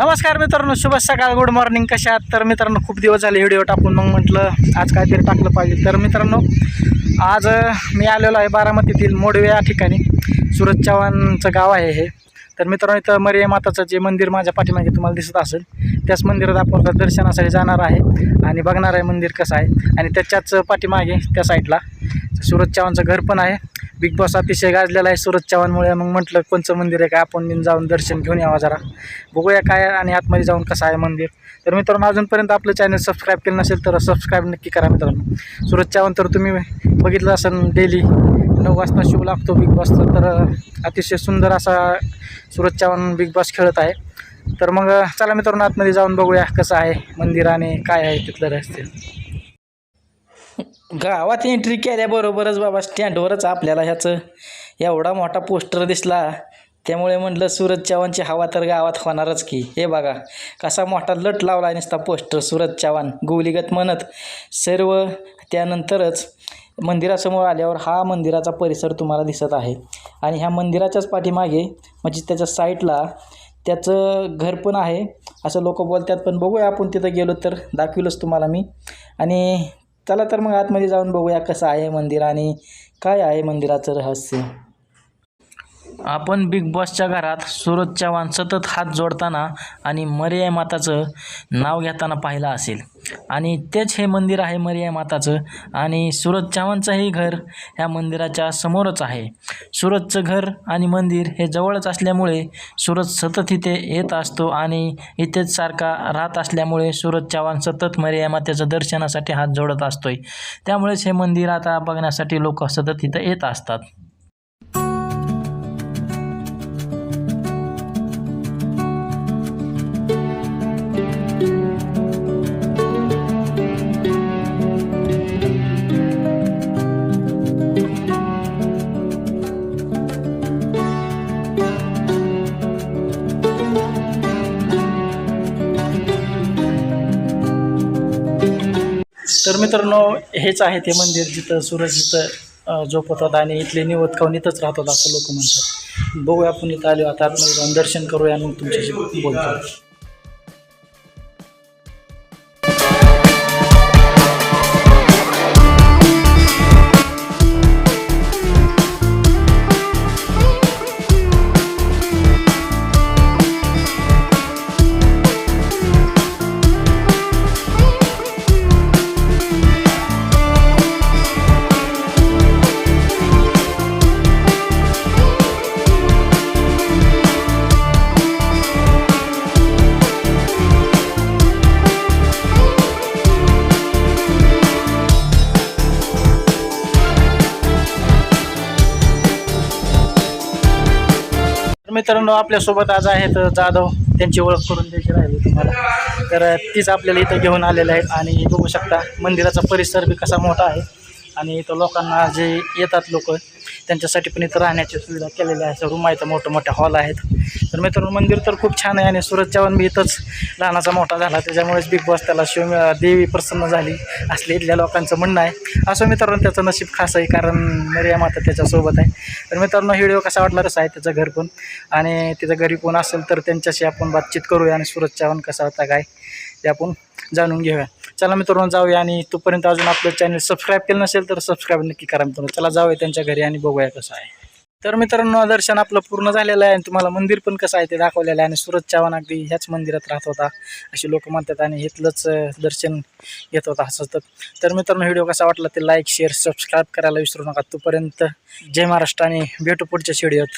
नमस्कार मित्रांनो शुभ सकाळ गुड मॉर्निंग कशा आहात? तर मित्रांनो खूप दिवस झाले व्हिडिओ टाकून मग म्हटलं आज काहीतरी टाकलं पाहिजे. तर मित्रांनो आज मी आलेलो आहे बारामतीतील मोडवे या ठिकाणी. सुरज चव्हाणचं गाव आहे हे. तर मित्रांनो इथं मरिया माताचं जे मंदिर माझ्या पाठीमागे तुम्हाला दिसत असेल त्याच मंदिरात आपण दर्शनासाठी जाणार आहे. आणि बघणार आहे मंदिर कसं आहे. आणि त्याच्याच पाठीमागे त्या साईडला सुरज चव्हाणचं घर पण आहे. बिग बॉस अतिशय गाजलेला आहे सूरज चव्हाणमुळे. मग म्हटलं कोणचं मंदिर आहे का? आपण जाऊन दर्शन घेऊन यावा जरा. बघूया काय आणि आतमध्ये जाऊन कसं आहे मंदिर. तर मित्रांनो अजूनपर्यंत आपलं चॅनल सबस्क्राईब केलं नसेल तर सबस्क्राईब नक्की करा मित्रांनो. सूरज चव्हाण तर तुम्ही बघितलं असेल डेली नऊ वाजता शो लागतो बिग बॉसचा तर अतिशय सुंदर असा सूरज चव्हाण बिग बॉस खेळत आहे. तर मग चला मित्रांनो आतमध्ये जाऊन बघूया कसं आहे मंदिर आणि काय आहे तिथलं रस्ते गावात एंट्री केल्याबरोबरच बाबा स्टँडवरच आपल्याला ह्याचं. एवढा मोठा पोस्टर दिसला. त्यामुळे म्हटलं सूरज चव्हाणची हवा तर गावात होणारच की. हे बघा कसा मोठा लट लावला नसता पोस्टर सूरज चव्हाण. गोलीगत म्हणत सर्व त्यानंतरच मंदिरासमोर आल्यावर हा मंदिराचा परिसर तुम्हाला दिसत आहे. आणि ह्या मंदिराच्याच पाठीमागे म्हणजे त्याच्या साईडला त्याचं घर पण आहे. असं लोक बोलतात पण बघूया आपण तिथं गेलो तर. दाखविलंच तुम्हाला मी. आणि चला तर मग आतमध्ये जाऊन बघूया कसं आहे मंदिर आणि काय आहे मंदिराचं रहस्य. आपण बिग बॉसच्या घरात सूरज चव्हाण सतत हात जोडताना आणि मर्याय माताचं नाव घेताना पाहिलं असेल. आणि तेच हे मंदिर आहे मरिया माताचं. आणि सूरज चव्हाणचंही घर ह्या मंदिराच्या समोरच आहे. सूरजचं घर आणि मंदिर हे जवळच असल्यामुळे सूरज सतत इथे येत असतो आणि इथेच सारखा राहत असल्यामुळे सूरज चव्हाण सतत मरिया मातेचं दर्शनासाठी हात जोडत असतोय. त्यामुळेच हे मंदिर आता बघण्यासाठी लोक सतत इथं येत असतात. मित्रांनो हेच आहे ते मंदिर जिथं सूरज जिथं झोपवतात आणि इथले निवत खाऊन इथंच राहतात असं लोक म्हणतात. बघूया आपण इथं आलो आता आतमध्ये जाऊन दर्शन करूया आणि मग तुमच्याशी बोलतो. तर मित्रांनो आपल्यासोबत आज आहेत जाधव. त्यांची ओळख करून द्यायची राहिली तुम्हाला. तर तीच आपल्याला इथं घेऊन आलेले आहेत. आणि बघू शकता मंदिराचा परिसर बी कसा मोठा आहे. आणि इथं लोकांना जे येतात लोक त्यांच्यासाठी पण इथं राहण्याची सुविधा केलेल्या आहे. रूम आहेत मोठं मोठ्या हॉल आहेत. तर मित्रांनो मंदिर तर खूप छान आहे आणि सूरज चव्हाण मी इथंच लहानाचा मोठा झाला. त्याच्यामुळेच बिग बॉस त्याला शिव देवी प्रसन्न झाली. असले इथल्या लोकांचं म्हणणं आहे. असं मित्रांनो त्याचं नशीब खास आहे कारण मर्या माता त्याच्यासोबत आहे. तर मित्रांनो व्हिडिओ कसा वाटला कसा आहे त्याचं घर पण. आणि तिथं घरी कोण असेल तर त्यांच्याशी आपण बातचीत करूया आणि सूरज चव्हाण कसा होता काय? ते आपण जाणून घेऊया. चला मित्रांनो जाऊया आणि तोपर्यंत अजून आपलं चॅनल सबस्क्राईब केलं नसेल तर सबस्क्राईब नक्की करा मित्रांनो. चला जाऊया त्यांच्या घरी आणि बघूया कसं आहे. तर मित्रांनो दर्शन आपलं पूर्ण झालेलं आहे आणि तुम्हाला मंदिर पण कसं आहे ते दाखवलेलं आहे. आणि सूरज चव्हाण अगदी ह्याच मंदिरात राहत होता. असे लोक म्हणतात आणि इथलंच दर्शन घेत होता असं तर. मित्रांनो व्हिडिओ कसा वाटला ते लाईक शेअर सबस्क्राईब करायला विसरू नका. तोपर्यंत जय महाराष्ट्र आणि भेटू पुढच्या व्हिडिओत